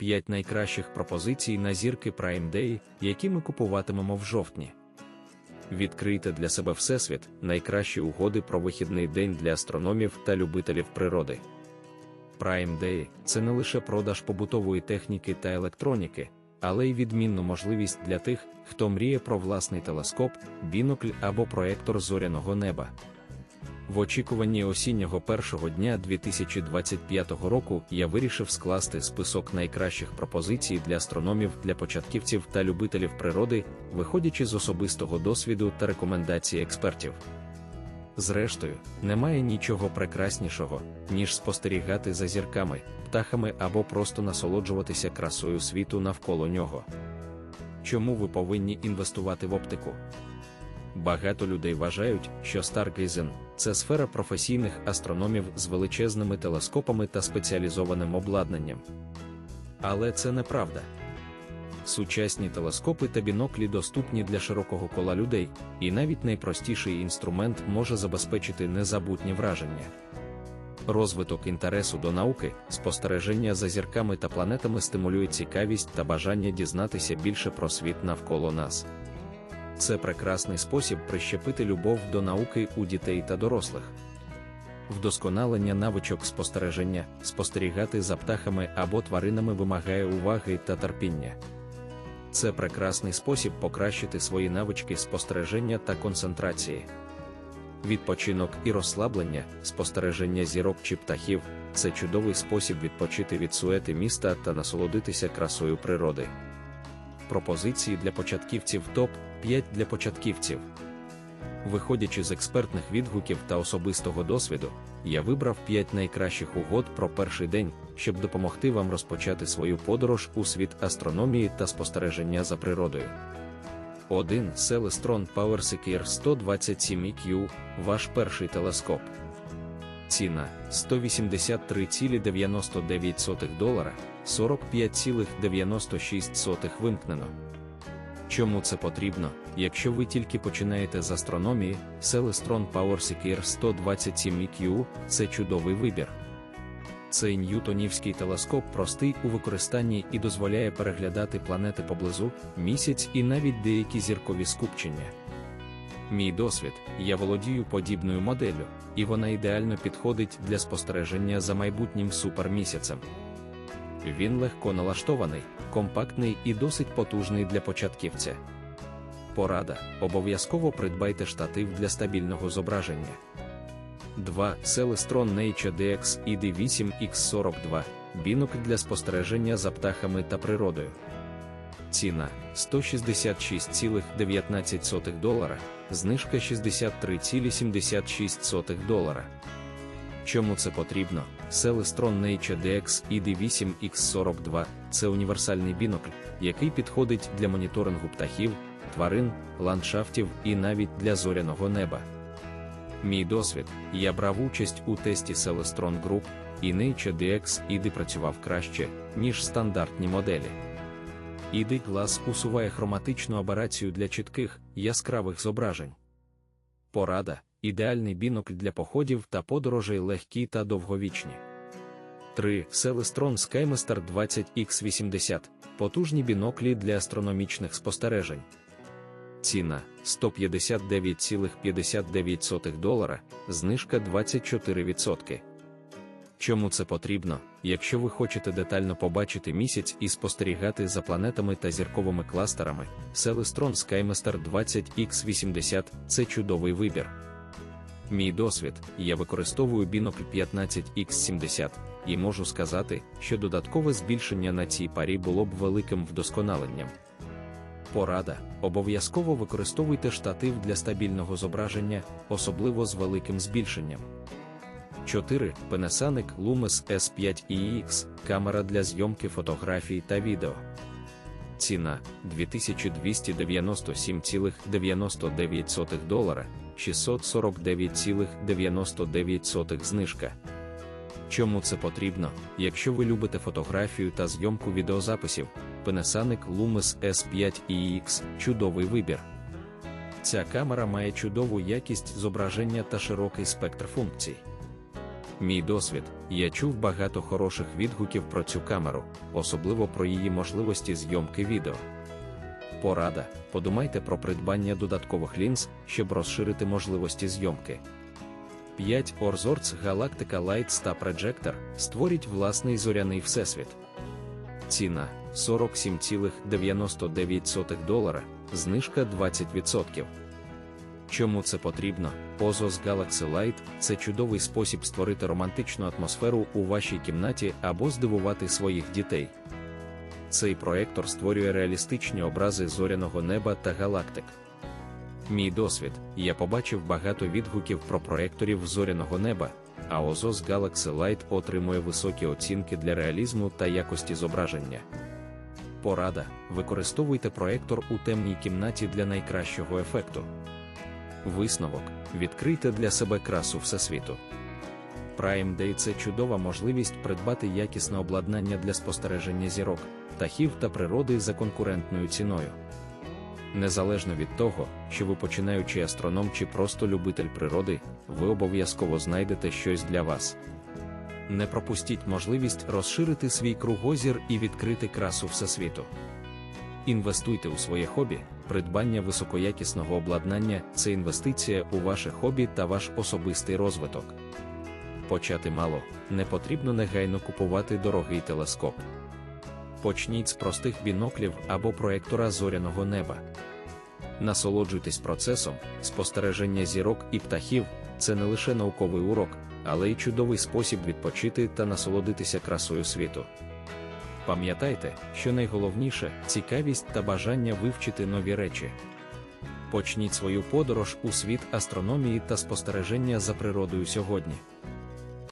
5 найкращих пропозицій на зірки Prime Day, які ми купуватимемо в жовтні. Відкрийте для себе Всесвіт найкращі угоди про вихідний день для астрономів та любителів природи. Prime Day – це не лише продаж побутової техніки та електроніки, але й відмінну можливість для тих, хто мріє про власний телескоп, бінокль або проектор зоряного неба. В очікуванні осіннього першого дня 2025 року я вирішив скласти список найкращих пропозицій для астрономів для початківців та любителів природи, виходячи з особистого досвіду та рекомендацій експертів. Зрештою, немає нічого прекраснішого, ніж спостерігати за зірками, птахами або просто насолоджуватися красою світу навколо нього. Чому ви повинні інвестувати в оптику? Багато людей вважають, що Stargazen – це сфера професійних астрономів з величезними телескопами та спеціалізованим обладнанням. Але це неправда. Сучасні телескопи та біноклі доступні для широкого кола людей, і навіть найпростіший інструмент може забезпечити незабутні враження. Розвиток інтересу до науки, спостереження за зірками та планетами стимулює цікавість та бажання дізнатися більше про світ навколо нас. Це прекрасний спосіб прищепити любов до науки у дітей та дорослих. Вдосконалення навичок спостереження, спостерігати за птахами або тваринами вимагає уваги та терпіння. Це прекрасний спосіб покращити свої навички спостереження та концентрації. Відпочинок і розслаблення, спостереження зірок чи птахів це чудовий спосіб відпочити від суети міста та насолодитися красою природи. Пропозиції для початківців топ 5 для початківців. Виходячи з експертних відгуків та особистого досвіду, я вибрав 5 найкращих угод про перший день, щоб допомогти вам розпочати свою подорож у світ астрономії та спостереження за природою. 1. Celestron PowerSeeker 127 EQ – ваш перший телескоп. Ціна 183,99 долара, 45,96 вимкнено. Чому це потрібно, якщо ви тільки починаєте з астрономії, Celestron PowerSeeker 127 EQ – це чудовий вибір. Цей ньютонівський телескоп простий у використанні і дозволяє переглядати планети поблизу, місяць і навіть деякі зіркові скупчення. Мій досвід, я володію подібною моделлю, і вона ідеально підходить для спостереження за майбутнім супермісяцем. Він легко налаштований, компактний і досить потужний для початківця. Порада: обов'язково придбайте штатив для стабільного зображення. 2. Celestron Nature DX ID8X42 бінокль для спостереження за птахами та природою. Ціна 166,19 долара, знижка 63,76 долара. Чому це потрібно? Celestron Nature DX ID8X42 це універсальний бінокль, який підходить для моніторингу птахів, тварин, ландшафтів і навіть для зоряного неба. Мій досвід, я брав участь у тесті Celestron Group, і Nature DX ID працював краще, ніж стандартні моделі. ID Glass усуває хроматичну аберацію для чітких, яскравих зображень. Порада ідеальний бінокль для походів та подорожей легкі та довговічні. 3. Celestron SkyMaster 20X80 потужні біноклі для астрономічних спостережень. Ціна 159,59 долара, знижка 24%. Чому це потрібно, якщо ви хочете детально побачити місяць і спостерігати за планетами та зірковими кластерами, Celestron SkyMaster 20X80 це чудовий вибір. Мій досвід, я використовую бінокль 15X70, і можу сказати, що додаткове збільшення на цій парі було б великим вдосконаленням. Порада: обов'язково використовуйте штатив для стабільного зображення, особливо з великим збільшенням. 4. Panasonic Lumos S5 EX камера для зйомки фотографій та відео. Ціна 2297,99 долара, 649,99 знижка. Чому це потрібно, якщо ви любите фотографію та зйомку відеозаписів, Panasonic Lumos S5 EX чудовий вибір. Ця камера має чудову якість зображення та широкий спектр функцій. Мій досвід, я чув багато хороших відгуків про цю камеру, особливо про її можливості зйомки відео. Порада: подумайте про придбання додаткових лінз, щоб розширити можливості зйомки. 5 Orzorts Galactica Light Star Projector створіть власний зоряний всесвіт. Ціна 47,99 долара, знижка 20%. Чому це потрібно? Ozos Galaxy Light це чудовий спосіб створити романтичну атмосферу у вашій кімнаті або здивувати своїх дітей. Цей проектор створює реалістичні образи зоряного неба та галактик. Мій досвід, я побачив багато відгуків про проекторів зоряного неба, а Ozos Galaxy Light отримує високі оцінки для реалізму та якості зображення. Порада: використовуйте проектор у темній кімнаті для найкращого ефекту. Висновок: відкрийте для себе красу всесвіту. Prime Day – це чудова можливість придбати якісне обладнання для спостереження зірок, птахів та природи за конкурентною ціною. Незалежно від того, що ви починаючий астроном чи просто любитель природи, ви обов'язково знайдете щось для вас. Не пропустіть можливість розширити свій кругозір і відкрити красу всесвіту. Інвестуйте у своє хобі, придбання високоякісного обладнання це інвестиція у ваше хобі та ваш особистий розвиток. Почати мало, не потрібно негайно купувати дорогий телескоп. Почніть з простих біноклів або проектора зоряного неба. Насолоджуйтесь процесом, спостереження зірок і птахів це не лише науковий урок, але й чудовий спосіб відпочити та насолодитися красою світу. Пам'ятайте, що найголовніше цікавість та бажання вивчити нові речі. Почніть свою подорож у світ астрономії та спостереження за природою сьогодні.